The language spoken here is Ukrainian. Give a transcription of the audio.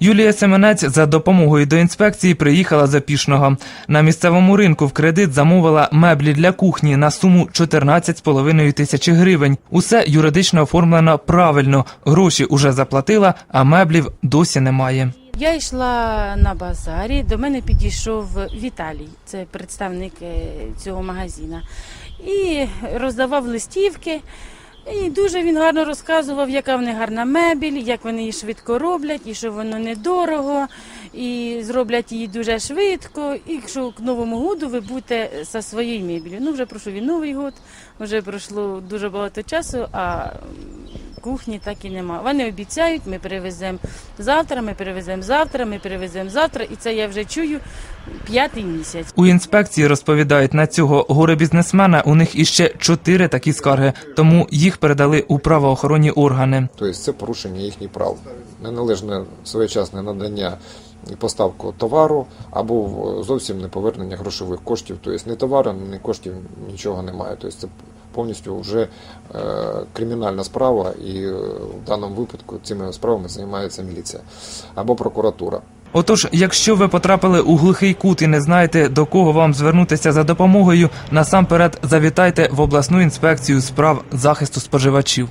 Юлія Семенець за допомогою до інспекції приїхала з Опішного. На місцевому ринку в кредит замовила меблі для кухні на суму 14,5 тисячі гривень. Усе юридично оформлено правильно. Гроші уже заплатила, а меблів досі немає. Я йшла на базарі, до мене підійшов Віталій, це представник е, цього магазина, і роздавав листівки. І дуже він гарно розказував, яка в них гарна мебіль, як вони її швидко роблять, і що воно недорого, і зроблять її дуже швидко. І що к Новому году ви будете зі своєю мебіллю. Ну, вже пройшов і Новий год, вже пройшло дуже багато часу, а кухні так і нема. Вони обіцяють, ми перевеземо завтра, ми перевеземо завтра, ми перевеземо завтра, і це я вже чую п'ятий місяць. У інспекції розповідають на цього горе-бізнесмена у них іще чотири такі скарги, тому їх передали у правоохоронні органи. Тобто це порушення їхніх прав, неналежне своєчасне надання і поставку товару або зовсім не повернення грошових коштів. Тобто ні товару, ні коштів нічого немає. Тобто це повністю вже е, кримінальна справа, і е, в даному випадку цими справами займається міліція або прокуратура. Отож, якщо ви потрапили у глухий кут і не знаєте до кого вам звернутися за допомогою, насамперед завітайте в обласну інспекцію справ захисту споживачів.